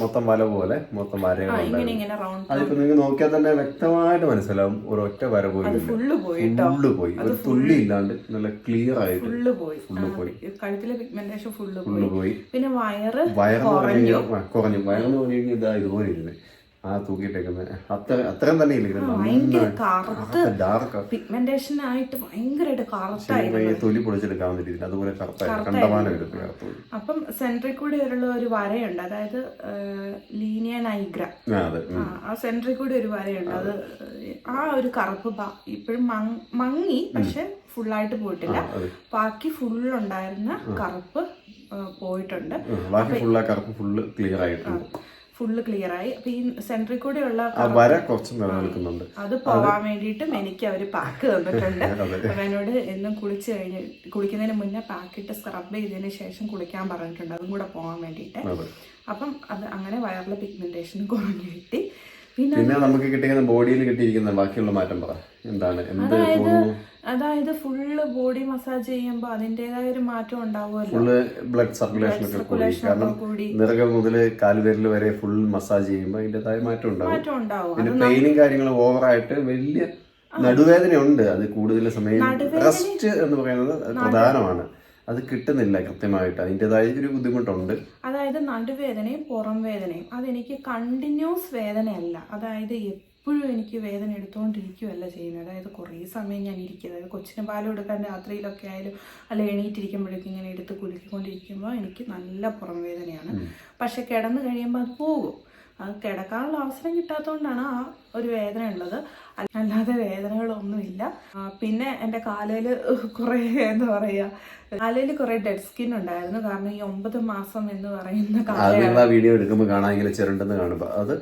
മൊത്തം വല പോലെ മൊത്തം ഇങ്ങനെ ഇങ്ങനെ റൗണ്ട് അതിപ്പോ നിങ്ങൾക്ക് നോക്കിയാൽ തന്നെ വ്യക്തമായിട്ട് മനസ്സിലാവും. ഒരൊറ്റ വര ഇല്ല. ഫുള്ള് പോയി ഫുള്ള് പോയി. ഒരു തുള്ളി ഇല്ലാണ്ട് നല്ല ക്ലിയർ ആയിട്ട് ഫുള്ള് പോയി. ഫുള്ള് പോയി. കഴുത്തിലെ പിഗ്മെന്റേഷൻ ഫുള്ള് പോയി ഫുള്ള് പോയി പിന്നെ വയറ് വയറെന്ന് പറഞ്ഞു കുറഞ്ഞു. വയറെന്ന് പറഞ്ഞു കഴിഞ്ഞാൽ ഇതാ ഇതുപോലെ ഇരുന്ന് ആ തൂക്കിയിട്ടേക്കുന്നത് അത്ര അത്രയും തന്നെ ഇല്ല? പിഗ്മെന്റേഷൻ ആയിട്ട് ഭയങ്കരമായിട്ട് കറുത്തായിരുന്നു തൊലി പൊളിച്ചെടുക്കാൻ പറ്റിയില്ല അതുപോലെ കറുത്തായി കണ്ടമാനം എടുത്ത് കറുത്തു അപ്പം സെൻട്രിൽ കൂടി ഉള്ള ഒരു വരയുണ്ട്. അതായത് ലീനിയ നൈഗ്ര. ആ സെൻട്രി സെൻട്രിൽ കൂടി ഒരു വരയുണ്ട്. അത് ആ ഒരു കറുപ്പ് ഇപ്പോഴും മങ്ങി പക്ഷെ ഫുള്ളായിട്ട് പോയിട്ടില്ല. ബാക്കി ഫുള്ളുണ്ടായിരുന്ന കറുപ്പ് പോയിട്ടുണ്ട്. ബാക്കി ഫുള്ള് കറുപ്പ് ഫുള്ള് ക്ലിയർ ആയിട്ടുണ്ട് ഫുള്ള് ക്ലിയർ ആയി. അപ്പൊ ഈ സെൻട്രിൽ കൂടെ ഉള്ള വര കുറച്ച് നിലനിൽക്കുന്നുണ്ട്. അത് പോവാൻ വേണ്ടിയിട്ടും എനിക്ക് അവർ പാക്ക് തന്നിട്ടുണ്ട്. അപ്പൊ എന്നോട് എന്നും കുളിച്ച് കഴിഞ്ഞ് കുളിക്കുന്നതിന് മുന്നേ പാക്കിട്ട് സ്ക്രബ് ചെയ്തതിന് ശേഷം കുളിക്കാൻ പറഞ്ഞിട്ടുണ്ട്. അതും കൂടെ പോകാൻ വേണ്ടിയിട്ട്. അപ്പം അത് അങ്ങനെ വയറിലെ പിഗ്മെന്റേഷൻ കുറഞ്ഞു കിട്ടി. പിന്നെ നമുക്ക് കിട്ടിയിരിക്കുന്ന ബോഡിയിൽ കിട്ടിയിരിക്കുന്ന ബാക്കിയുള്ള മാറ്റം പറ. എന്താണ്? എന്ത് അതായത് ഫുള്ള് ബോഡി മസാജ് ചെയ്യുമ്പോൾ അതിന്റെതായ ഒരു മാറ്റം ഉണ്ടാവുമല്ലോ. ഫുള്ള് ബ്ലഡ് സർക്കുലേഷൻ ഒക്കെ കൂടി. കാരണം മുതൽ കാൽവിരൽ വരെ ഫുൾ മസാജ് ചെയ്യുമ്പോൾ അതിന്റെതായ മാറ്റം ഉണ്ടാവും. മാറ്റം ഉണ്ടാവും. പിന്നെ പെയിനും കാര്യങ്ങളും ഓവറായിട്ട് വലിയ നടുവേദന ഉണ്ട് അത് കൂടുതൽ സമയം റെസ്റ്റ് എന്ന് പറയുന്നത് പ്രധാനമാണ്. അത് കിട്ടുന്നില്ല കൃത്യമായിട്ട്. അതിന്റെതായ ഒരു ബുദ്ധിമുട്ടുണ്ട്. അതായത് നടുവേദനയും പുറം വേദനയും അതെനിക്ക് കണ്ടിന്യൂസ് വേദനയല്ല. അതായത് എപ്പോഴും എനിക്ക് വേദന എടുത്തുകൊണ്ടിരിക്കുകയല്ല ചെയ്യുന്നത്. അതായത് കുറേ സമയം ഞാൻ ഇരിക്കുക അതായത് കൊച്ചിന് പാൽ കൊടുക്കാൻ രാത്രിയിലൊക്കെ ആയാലും അല്ല എണീറ്റിരിക്കുമ്പോഴേക്കും ഇങ്ങനെ എടുത്ത് കുലുക്കിക്കൊണ്ടിരിക്കുമ്പോൾ എനിക്ക് നല്ല പുറം വേദനയാണ് പക്ഷെ കിടന്നു കഴിയുമ്പോൾ അത് പോകും. അത് കിടക്കാനുള്ള അവസരം കിട്ടാത്തതുകൊണ്ടാണ് ആ ഒരു വേദന ഉള്ളത്. അല്ലാതെ വേദനകളൊന്നുമില്ല. പിന്നെ എന്റെ കാലയിൽ കുറേ എന്താ പറയുക കാലയിൽ കുറേ ഡെഡ് സ്കിൻ ഉണ്ടായിരുന്നു. കാരണം ഈ ഒമ്പത് മാസം എന്ന് പറയുന്ന വീഡിയോ എടുക്കുമ്പോൾ കാണാമെങ്കിൽ ചെറുണ്ടെന്ന് കാണുമ്പോൾ അത്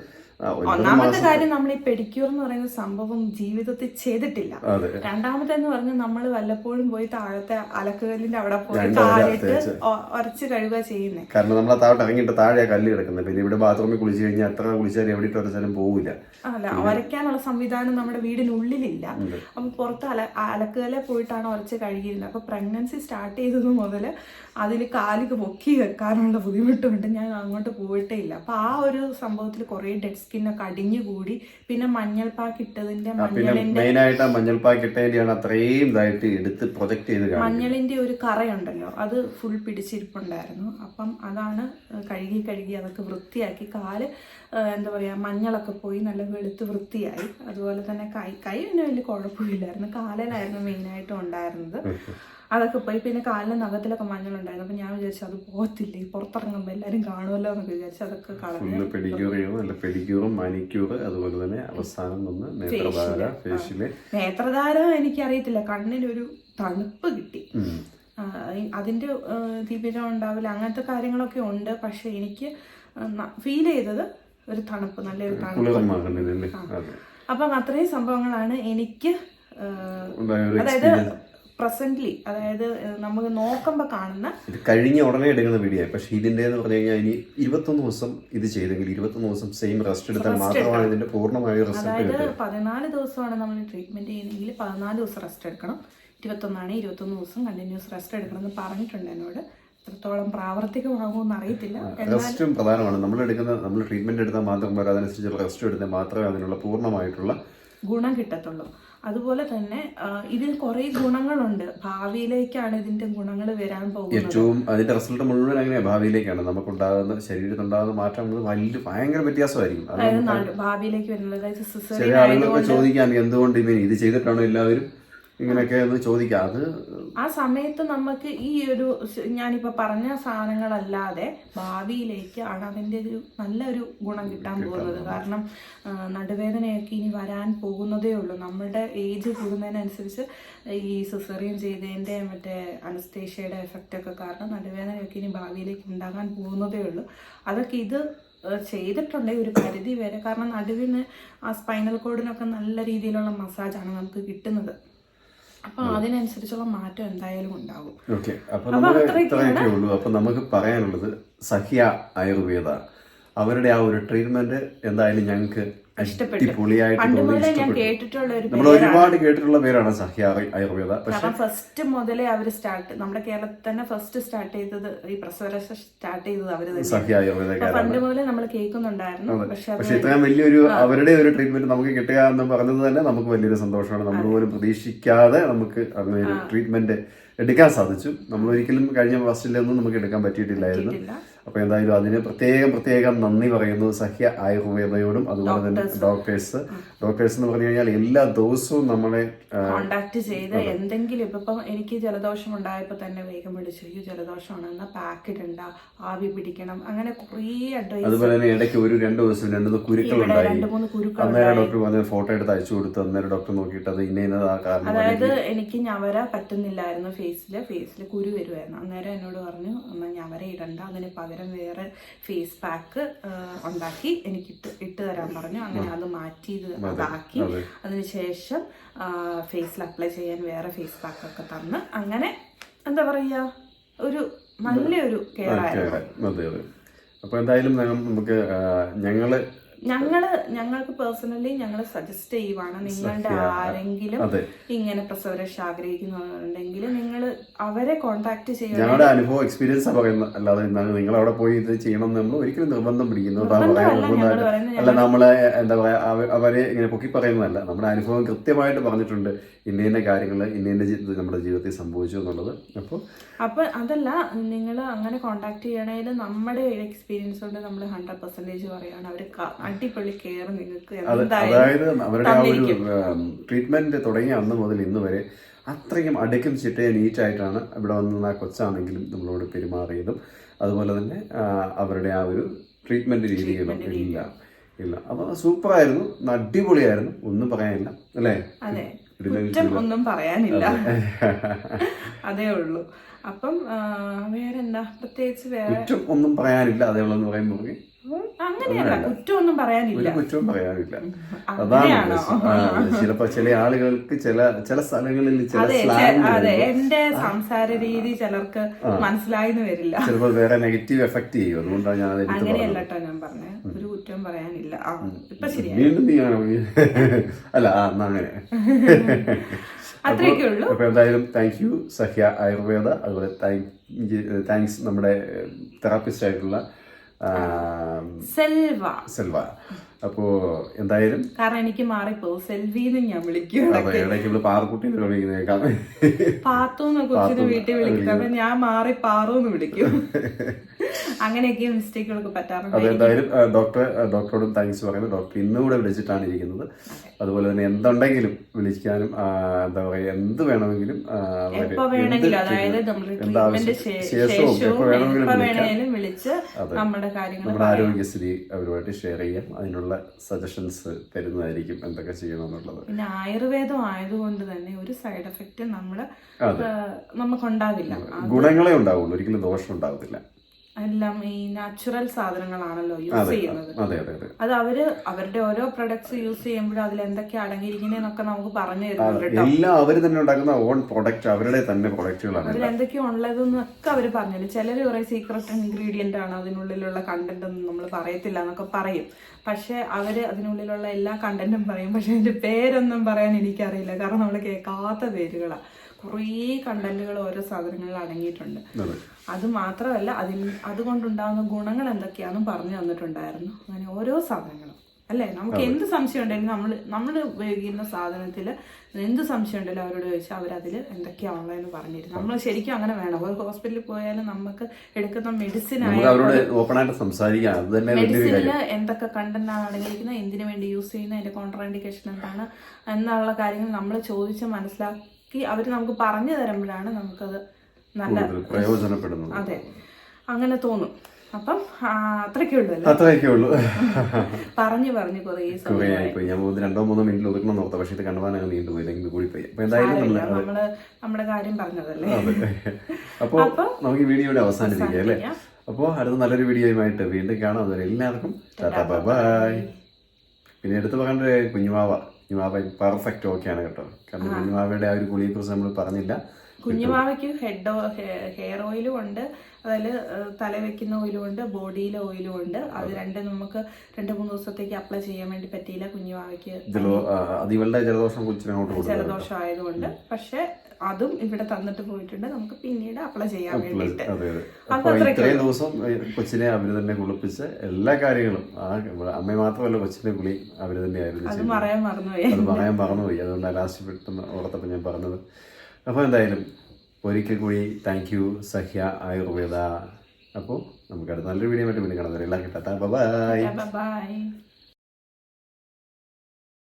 ഒന്നാമത്തെ കാര്യം നമ്മൾ ഈ പെഡിക്യൂർ എന്ന് പറയുന്ന സംഭവം ജീവിതത്തിൽ ചെയ്തിട്ടില്ല. രണ്ടാമത്തെ എന്ന് പറഞ്ഞാൽ നമ്മൾ വല്ലപ്പോഴും പോയി താഴത്തെ അലക്കുകല്ലിന്റെ അവിടെ പോയി കാലിട്ട് ഉരച്ച് കഴുകുക ചെയ്യുന്നേ. കാരണം നമ്മൾ താഴോട്ട് ഇറങ്ങിയിട്ട് താഴെയാ കല്ല് കിടക്കുന്നത്. പിന്നെ ഇവിടെ ബാത്റൂമിൽ കുളിച്ചു കഴിഞ്ഞാൽ എത്ര കുളിച്ചാലും എവിടെ പോകില്ല പോവില്ല അല്ല ഉരയ്ക്കാനുള്ള സംവിധാനം നമ്മുടെ വീടിനുള്ളിലില്ല. അപ്പൊ പുറത്ത് അല അലക്കുകല്ലെ പോയിട്ടാണ് ഉരച്ച് കഴുകിയിരുന്നത്. അപ്പൊ പ്രഗ്നൻസി സ്റ്റാർട്ട് ചെയ്തത് മുതൽ അതിൽ കാലിക്ക് പൊക്കി വെക്കാനുള്ള ബുദ്ധിമുട്ടുണ്ട് ഞാൻ അങ്ങോട്ട് പോയിട്ടേ ഇല്ല. അപ്പൊ ആ ഒരു സംഭവത്തിൽ കുറെ ഡെഡ് സ്കിന്നൊക്കെ അടിഞ്ഞു കൂടി പിന്നെ മഞ്ഞൾപ്പാക്ക് ഇട്ടതിന്റെ മഞ്ഞളിന്റെ മെയിൻ ആയിട്ട് മഞ്ഞൾ പാക്കിട്ടേന്റെയാണ് അത്രയും ഇതായിട്ട് എടുത്ത് പ്രൊജക്ട് ചെയ്ത് മഞ്ഞളിന്റെ ഒരു കറയുണ്ടല്ലോ അത് ഫുൾ പിടിച്ചിരിപ്പുണ്ടായിരുന്നു. അപ്പം അതാണ് കഴുകി കഴുകി അതൊക്കെ വൃത്തിയാക്കി. കാൽ എന്താ പറയാ മഞ്ഞളൊക്കെ പോയി നല്ല വെളുത്ത് വൃത്തിയായി. അതുപോലെ തന്നെ കൈ കൈ പിന്നെ വലിയ കുഴപ്പമില്ലായിരുന്നു. കാലിലായിരുന്നു മെയിനായിട്ടും ഉണ്ടായിരുന്നത്. അതൊക്കെ പോയി. പിന്നെ കാലിന് നഖത്തിലൊക്കെ മഞ്ഞളുണ്ടായിരുന്നു. അപ്പം ഞാൻ വിചാരിച്ചു അത് പോകത്തില്ല. പുറത്തിറങ്ങുമ്പോ പുറത്തിറങ്ങുമ്പോൾ എല്ലാവരും കാണുമല്ലോ എന്നൊക്കെ വിചാരിച്ചു അതൊക്കെ കളഞ്ഞു പെഡിക്യൂർ ചെയ്യണം അല്ല പെഡിക്യൂറും മാനിക്യൂർ അതുപോലെ തന്നെ അവസാനം വന്ന് നേത്രധാര ഫേഷ്യൽ നേത്രധാര എനിക്കറിയത്തില്ല. കണ്ണിനൊരു തണുപ്പ് കിട്ടി. അതിന്റെ തീപിരം ഉണ്ടാവില്ല. അങ്ങനത്തെ കാര്യങ്ങളൊക്കെ ഉണ്ട്. പക്ഷെ എനിക്ക് ഫീൽ ചെയ്തത് ഒരു തണുപ്പ് നല്ലൊരു തണുപ്പ്. അപ്പം അത്രയും സംഭവങ്ങളാണ് എനിക്ക് അതായത് പ്രസന്റ്ലി അതായത് നമ്മൾ നോക്കുമ്പോൾ കാണുന്ന ഇത് കഴിഞ്ഞ ഉടനെ എടുക്കുന്ന വീഡിയോ പക്ഷേ ഇതിന്റെ എന്ന് പറഞ്ഞു കഴിഞ്ഞാൽ ഇനി ഇരുപത്തൊന്ന് ദിവസം ഇത് ചെയ്തെങ്കിൽ ഇരുപത്തൊന്ന് ദിവസം സെയിം റെസ്റ്റ് എടുത്താൽ മാത്രമാണ് ഇതിന്റെ പൂർണമായ റിസൾട്ട് അതായത് പതിനാല് ദിവസമാണ് നമ്മൾ ട്രീറ്റ്മെന്റ് ചെയ്യുന്നതെങ്കിൽ പതിനാല് ദിവസം റെസ്റ്റ് എടുക്കണം. ഇരുപത്തൊന്നാണ് ഇരുപത്തൊന്ന് ദിവസം കണ്ടിന്യൂസ് റെസ്റ്റ് എടുക്കണം എന്ന് പറഞ്ഞിട്ടുണ്ട് എന്നോട്. എത്രത്തോളം പ്രാവർത്തികമാകുമെന്ന് അറിയത്തില്ല. റെസ്റ്റും പ്രധാനമാണ്. നമ്മൾ എടുക്കുന്ന നമ്മൾ ട്രീറ്റ്മെന്റ് എടുത്താൽ മാത്രം പോരാ. അതനുസരിച്ച് റെസ്റ്റ് എടുത്താൽ മാത്രമേ അതിനുള്ള പൂർണമായിട്ടുള്ള ഗുണം കിട്ടത്തുള്ളൂ. അതുപോലെ തന്നെ ഇതിന് ഇതിൽ കുറെ ഗുണങ്ങളുണ്ട്. ഭാവിയിലേക്കാണ് ഇതിന്റെ ഗുണങ്ങൾ വരാൻ പോകുന്നത്. ഏറ്റവും അതിന്റെ റിസൾട്ട് മുഴുവൻ അങ്ങനെ ഭാവിയിലേക്കാണ് നമുക്ക് ഉണ്ടാകുന്ന ശരീരത്തുണ്ടാകുന്ന മാറ്റം വലിയ ഭയങ്കര വ്യത്യാസമായിരിക്കും. ഭാവിയിലേക്ക് വരുന്നത്. അതായത് ചില ആളുകളൊക്കെ ചോദിക്കാം എന്തുകൊണ്ട് ഇവൻ ഇത് ചെയ്തിട്ടാണോ എല്ലാവരും? ഇങ്ങനെയൊക്കെ എന്ന് ചോദിക്കാം. അത് ആ സമയത്ത് നമുക്ക് ഈ ഒരു ഞാനിപ്പോ പറഞ്ഞ സാധനങ്ങളല്ലാതെ ഭാവിയിലേക്ക് ആണ് അതിന്റെ ഒരു നല്ലൊരു ഗുണം കിട്ടാൻ പോകുന്നത്. കാരണം നടുവേദനയൊക്കെ ഇനി വരാൻ പോകുന്നതേ ഉള്ളൂ. നമ്മുടെ ഏജ് കൂടുന്നതിനനുസരിച്ച് ഈ സിസറിയൻ ചെയ്തതിന്റെ മറ്റേ അനസ്തേഷ്യയുടെ എഫക്റ്റ് ഒക്കെ കാരണം നടുവേദനയൊക്കെ ഇനി ഭാവിയിലേക്ക് ഉണ്ടാകാൻ പോകുന്നതേ ഉള്ളൂ. അതൊക്കെ ഇത് ചെയ്തിട്ടുണ്ട് ഒരു പരിധി വരെ. കാരണം നടുവിന് ആ സ്പൈനൽ കോഡിനൊക്കെ നല്ല രീതിയിലുള്ള മസാജാണ് നമുക്ക് കിട്ടുന്നത്. അപ്പൊ അതിനനുസരിച്ചുള്ള മാറ്റം എന്തായാലും ഉണ്ടാകും ഓക്കെ. അപ്പൊ നമ്മൾ ഇത്രയൊക്കെ ഉള്ളൂ. അപ്പൊ നമുക്ക് പറയാനുള്ളത് സഹ്യ ആയുർവേദ. അവരുടെ ആ ഒരു ട്രീറ്റ്മെന്റ് എന്തായാലും ഞങ്ങൾക്ക് പണ്ട് മുതലേ ഞാൻ കേട്ടിട്ടുള്ള ഒരു നമ്മൾ ഒരുപാട് കേട്ടിട്ടുള്ള പേരാണ് സഹ്യ ആയുർവേദ. കാരണം ഫസ്റ്റ് മുതലേ അവർ സ്റ്റാർട്ട് നമ്മുടെ കേരളത്തിൽ തന്നെ ഫസ്റ്റ് സ്റ്റാർട്ട് ചെയ്തത് ഈ പ്രസവരക്ഷ സ്റ്റാർട്ട് ചെയ്തത് അവർ തന്നെ പണ്ട് മുതലേ നമ്മൾ കേൾക്കുന്നുണ്ടായിരുന്നു. പക്ഷെ പക്ഷെ ഇത്രയും വലിയൊരു അവരുടെ ഒരു ട്രീറ്റ്മെന്റ് നമുക്ക് കിട്ടുക എന്ന് പറഞ്ഞത് തന്നെ നമുക്ക് വലിയൊരു സന്തോഷമാണ്. നമ്മൾ പോലും പ്രതീക്ഷിക്കാതെ നമുക്ക് അങ്ങനെ ഒരു ട്രീറ്റ്മെന്റ് എടുക്കാൻ സാധിച്ചു. നമ്മൾ ഒരിക്കലും കഴിഞ്ഞ ഫസ്റ്റിലൊന്നും നമുക്ക് എടുക്കാൻ പറ്റിയിട്ടില്ലായിരുന്നു. അപ്പൊ എന്തായാലും അതിന് പ്രത്യേകം പ്രത്യേകം നന്ദി പറയുന്നു സഹ്യ ആയുർവേദയോടും അതുപോലെ തന്നെ ഡോക്ടേഴ്സ്. ഡോക്ടേഴ്സ് എന്ന് പറഞ്ഞു കഴിഞ്ഞാൽ എല്ലാ ദിവസവും നമ്മളെ കോണ്ടാക്ട് ചെയ്ത് എന്തെങ്കിലും ഇപ്പൊ എനിക്ക് ജലദോഷം ഉണ്ടായപ്പോൾ തന്നെ വേഗം വിളിച്ചു. അയ്യോ ജലദോഷമാണ്. എന്നാ പാക്കറ്റ് ഇടണ്ട. ആവി പിടിക്കണം. അങ്ങനെ കുറേ അഡ്വൈസ് അതുപോലെ തന്നെ ഇടയ്ക്ക് ഒരു രണ്ട് ദിവസം രണ്ട് മൂന്ന് കുരുക്കൾ ഉണ്ടായി. അന്നേരം ഡോക്ടർ പറഞ്ഞ ഫോട്ടോ എടുത്ത് അയച്ചു കൊടുത്തു അന്നേരം ഡോക്ടർ നോക്കിയിട്ട് അത് ഇന്ന ഇന്നതാ കാരണം അതായത് എനിക്ക് ഞവര പറ്റുന്നില്ലായിരുന്നു ഫേസിൽ ഫേസിൽ കുരു വരുമായിരുന്നു അന്നേരം എന്നോട് പറഞ്ഞു എന്നാൽ ഞവര ഇടണ്ട. അതിന് പകരം വേറെ ഫേസ് പാക്ക് ഉണ്ടാക്കി എനിക്ക് ഇട്ട് ഇട്ട് തരാൻ പറഞ്ഞു. അങ്ങനെ അത് മാറ്റി ഇത് അതാക്കി. അതെ. അതിനുശേഷം ഫേസിൽ അപ്ലൈ ചെയ്യാൻ വേറെ ഫേസ് പാക്ക് ഒക്കെ തന്ന്. അങ്ങനെ എന്താ പറയുക ഒരു നല്ലൊരു കെയർ ആയിരുന്നു അപ്പൊ എന്തായാലും നമുക്ക് ഞങ്ങൾ ഞങ്ങൾ ഞങ്ങൾക്ക് പേഴ്സണലി ഞങ്ങൾ സജസ്റ്റ് ചെയ്യുവാണ് നിങ്ങളുടെ ആരെങ്കിലും ഇങ്ങനെ പ്രസവരക്ഷ ആഗ്രഹിക്കുന്നുണ്ടെങ്കിൽ നിങ്ങൾ അവരെ കോൺടാക്ട് ചെയ്യണം. ഞങ്ങളുടെ അനുഭവം എക്സ്പീരിയൻസ് പറയുന്നത് അല്ലാതെ നിങ്ങൾ അവിടെ പോയി ഇത് ചെയ്യണം നമ്മൾ ഒരിക്കലും നിർബന്ധം പിടിക്കുന്നു. അല്ല നമ്മളെ എന്താ പറയാ അവരെ ഇങ്ങനെ പൊക്കി പറയുന്നതല്ല. നമ്മുടെ അനുഭവം കൃത്യമായിട്ട് പറഞ്ഞിട്ടുണ്ട്. ഇന്ന ഇന്ന കാര്യങ്ങൾ ഇന്ന നമ്മുടെ ജീവിതത്തിൽ സംഭവിച്ചു എന്നുള്ളത്. അപ്പോൾ അപ്പൊ അതല്ല നിങ്ങൾ അങ്ങനെ കോൺടാക്ട് ചെയ്യണേൽ നമ്മുടെ എക്സ്പീരിയൻസ് കൊണ്ട് നമ്മൾ ഹൺഡ്രഡ് പെർസെന്റേജ് പറയാണ്. അവർ അടിപൊളി കെയർ നിങ്ങൾക്ക് അത് അതായത് അവരുടെ ആ ഒരു ട്രീറ്റ്മെന്റ് തുടങ്ങിയ അന്ന് മുതൽ ഇന്ന് വരെ അത്രയും അടുക്കും ചിട്ടയും നീറ്റായിട്ടാണ് ഇവിടെ വന്ന ആ കൊച്ചാണെങ്കിലും നമ്മളോട് പെരുമാറിയതും. അതുപോലെ തന്നെ അവരുടെ ആ ഒരു ട്രീറ്റ്മെന്റ് രീതികളും ഇല്ല ഇല്ല. അപ്പൊ സൂപ്പറായിരുന്നു. അടിപൊളിയായിരുന്നു. ഒന്നും പറയാനില്ല. അല്ലേ? അതെ. കുറ്റം ഒന്നും പറയാനില്ല. അതേ. ഉള്ളൂ. അപ്പം വേറെന്താ? പ്രത്യേകിച്ച് വേറെ കുറ്റം ഒന്നും പറയാനില്ല. അതേ ഉള്ളൂ എന്ന് പറയുമ്പോൾ അങ്ങനെയല്ല കുറ്റം ഒന്നും പറയാനില്ല. കുറ്റവും പറയാനില്ല. അതാണ്. ചിലപ്പോ ചില ആളുകൾക്ക് ചില ചില സ്ഥലങ്ങളിൽ ചില അതെ എന്റെ സംസാര രീതി ചിലർക്ക് മനസ്സിലായി വരില്ല. ചിലപ്പോൾ വേറെ നെഗറ്റീവ് എഫക്ട് ചെയ്യും. അതുകൊണ്ടാണ് ഞാൻ അങ്ങനെയല്ല കേട്ടോ ഞാൻ പറഞ്ഞത് ഒരു കുറ്റം പറയാനില്ല. ഇപ്പൊ ശരിയാ വീണ്ടും നീ അങ്ങനെ അല്ല എന്നാ അങ്ങനെ. അത്രയൊക്കെ ഉള്ളൂ. അപ്പൊ എന്തായാലും താങ്ക് യു സഹ്യ ആയുർവേദ അതുപോലെ താങ്ക്സ് നമ്മുടെ തെറാപ്പിസ്റ്റ് ആയിട്ടുള്ള സെൽവ. സെൽവ. അപ്പോ എന്തായാലും കാരണം എനിക്ക് മാറിപ്പോ സെൽവിന്ന് ഞാൻ വിളിക്കും പാറക്കുട്ടി എന്ന് വിളിക്കുന്നേക്കാം. കൊച്ചിന് വീട്ടിൽ വിളിക്കും. അപ്പൊ ഞാൻ മാറി പാറൂന്ന് വിളിക്കും. അങ്ങനെയൊക്കെ മിസ്റ്റേക്കുകളൊക്കെ പറ്റാറുണ്ട്. ഡോക്ടർ ഡോക്ടറോടും താങ്ക്സ് പറയുന്നു. ഡോക്ടർ ഇന്നുകൂടെ വിളിച്ചിട്ടാണ് ഇരിക്കുന്നത്. അതുപോലെ തന്നെ എന്തുണ്ടെങ്കിലും വിളിക്കാനും എന്താ പറയുക എന്ത് വേണമെങ്കിലും ശേഷവും ശേഷവും എപ്പോ വേണമെങ്കിലും വിളിച്ച് നമ്മുടെ നമ്മുടെ ആരോഗ്യസ്ഥിതി അവരുമായിട്ട് ഷെയർ ചെയ്യാം. അതിനുള്ള സജഷൻസ് തരുന്നതായിരിക്കും എന്തൊക്കെ ചെയ്യണം എന്നുള്ളത് പിന്നെ ആയുർവേദം ആയതുകൊണ്ട് തന്നെ ഒരു സൈഡ് എഫക്റ്റ് നമ്മൾ നമുക്ക് ഉണ്ടാകില്ല ഗുണങ്ങളെ ഉണ്ടാവുള്ളൂ. ഒരിക്കലും ദോഷം ഉണ്ടാവത്തില്ല. എല്ലാം ഈ നാച്ചുറൽ സാധനങ്ങളാണല്ലോ യൂസ് ചെയ്യുന്നത്. അതെ അവർ അവരുടെ ഓരോ പ്രൊഡക്ട്സ് യൂസ് ചെയ്യുമ്പോഴും അതിൽ എന്തൊക്കെ അടങ്ങിയിരിക്കുന്നതെന്നൊക്കെ നമുക്ക് പറഞ്ഞു തരുന്നുണ്ട് കേട്ടോ. എല്ലാം അവർ തന്നെ ഉണ്ടാക്കുന്ന ഓൺ പ്രൊഡക്റ്റ് അവരുടെ തന്നെ പ്രൊഡക്റ്റുകളാണ് അതിൽ എന്തൊക്കെയോ ഉള്ളതെന്നൊക്കെ അവർ പറഞ്ഞു ചിലർ കുറെ സീക്രട്ട് ഇൻഗ്രീഡിയന്റ് ആണ് അതിനുള്ളിലുള്ള കണ്ടന്റ് ഒന്നും നമ്മൾ പറയത്തില്ല എന്നൊക്കെ പറയും. പക്ഷെ അവർ അതിനുള്ളിലുള്ള എല്ലാ കണ്ടന്റും പറയും. പക്ഷെ അതിന്റെ പേരൊന്നും പറയാൻ എനിക്കറിയില്ല. കാരണം നമ്മൾ കേൾക്കാത്ത പേരുകളാണ് കുറേ കണ്ടന്റുകൾ ഓരോ സാധനങ്ങളിൽ അടങ്ങിയിട്ടുണ്ട്. അത്. മാത്രമല്ല അതിൽ അതുകൊണ്ടുണ്ടാകുന്ന ഗുണങ്ങൾ എന്തൊക്കെയാണെന്നും പറഞ്ഞു തന്നിട്ടുണ്ടായിരുന്നു. അങ്ങനെ ഓരോ സാധനങ്ങളും. അല്ലേ? നമുക്ക് എന്ത് സംശയം ഉണ്ടെങ്കിലും നമ്മൾ നമ്മൾ ഉപയോഗിക്കുന്ന സാധനത്തിൽ എന്ത് സംശയം ഉണ്ടെങ്കിലും അവരോട് ചോദിച്ചാൽ അവരതിൽ എന്തൊക്കെയാണുള്ളതെന്ന് പറഞ്ഞിരുന്നു. നമ്മൾ ശരിക്കും അങ്ങനെ വേണം. ഒരു ഹോസ്പിറ്റലിൽ പോയാലും നമുക്ക് എടുക്കുന്ന മെഡിസിൻ മെഡിസിനിൽ എന്തൊക്കെ കണ്ടന്റ് ആണ് അടങ്ങിയിരിക്കുന്നത് എന്തിനു വേണ്ടി യൂസ് ചെയ്യുന്ന അതിന്റെ കോൺട്രാൻഡിക്കേഷൻ എന്താണ് എന്നുള്ള കാര്യങ്ങൾ നമ്മൾ ചോദിച്ച് മനസ്സിലാക്കി അവർ നമുക്ക് പറഞ്ഞു തരുമ്പോഴാണ് നമുക്കത് നല്ല പ്രയോജനപ്പെടുന്നത്. അതെ. അങ്ങനെ തോന്നും. അപ്പം അത്രയ്ക്കേ ഉള്ളൂ അല്ലേ? അത്രയൊക്കെ ഉള്ളൂ. പറഞ്ഞു പറഞ്ഞു കുറേ കുറേ സമയം ആയിപ്പോയി. ഞാൻ പോകുന്നത് രണ്ടോ മൂന്നോ മിനിറ്റിൽ ഒതുക്കണം നോർത്ത പക്ഷേ ഇത് കണ്ടുപോകാൻ അങ്ങ് നീണ്ടു പോയി അല്ലെങ്കിൽ കൂടി പോയി അപ്പൊ എന്തായാലും നമ്മൾ സാരമില്ല, നമ്മൾ നമ്മുടെ കാര്യം പറഞ്ഞതല്ലേ? അപ്പൊ നമുക്ക് ഈ വീഡിയോ ഇവിടെ അവസാനിപ്പിക്കാം അല്ലേ? അവസാനിപ്പിക്കാം. അപ്പോൾ അടുത്ത നല്ലൊരു വീഡിയോയുമായിട്ട് വീണ്ടും കാണാം. അതുവരെ എല്ലാവർക്കും ടാറ്റാ ബൈ പിന്നെ എടുത്ത് പറയേണ്ട കുഞ്ഞുമാവ കുഞ്ഞുമാവ പെർഫെക്റ്റ് ഓക്കെയാണ് കേട്ടോ. കാരണം കുഞ്ഞുമാവയുടെ ആ ഒരു ഗുളിയെ കുറിച്ച് നമ്മൾ പറഞ്ഞില്ല. കുഞ്ഞുമാവയ്ക്ക് ഹെഡ് ഹെയർ ഓയിലും ഉണ്ട്. അതിൽ തല വെക്കുന്ന ഓയിലും ഉണ്ട് ബോഡിയിലെ ഓയിലും ഉണ്ട്. അത് രണ്ട് നമുക്ക് രണ്ട് മൂന്ന് ദിവസത്തേക്ക് അപ്ലൈ ചെയ്യാൻ വേണ്ടി പറ്റിയില്ല കുഞ്ഞുമാവയ്ക്ക്. ജലദോഷം ജലദോഷം ആയതുകൊണ്ട്. പക്ഷെ അതും ഇവിടെ തന്നിട്ട് പോയിട്ടുണ്ട്. നമുക്ക് പിന്നീട് അപ്ലൈ ചെയ്യാൻ വേണ്ടിയിട്ട്. ഇത്രയും ദിവസം കൊച്ചിനെ അവർ തന്നെ കുളിപ്പിച്ച് എല്ലാ കാര്യങ്ങളും ആ അമ്മ മാത്രമല്ല കൊച്ചിന്റെ കുളി അവർ തന്നെയായിരുന്നു അത്. പറയാൻ മറന്നുപോയി. അത് പറയാൻ മറന്നുപോയി. അതുകൊണ്ടാണ് ലാസ്റ്റ് പെട്ടെന്ന് ഓർത്തപ്പോൾ ഞാൻ പറഞ്ഞത്. അപ്പോൾ എന്തായാലും ഒരിക്കൽ കൂടി താങ്ക് യു സഹ്യ ആയുർവേദ. അപ്പോൾ നമുക്ക് അടുത്ത നല്ലൊരു വീഡിയോ ആയിട്ട് പിന്നെ കാണാം. എല്ലാം കിട്ടാം ബൈ ബൈ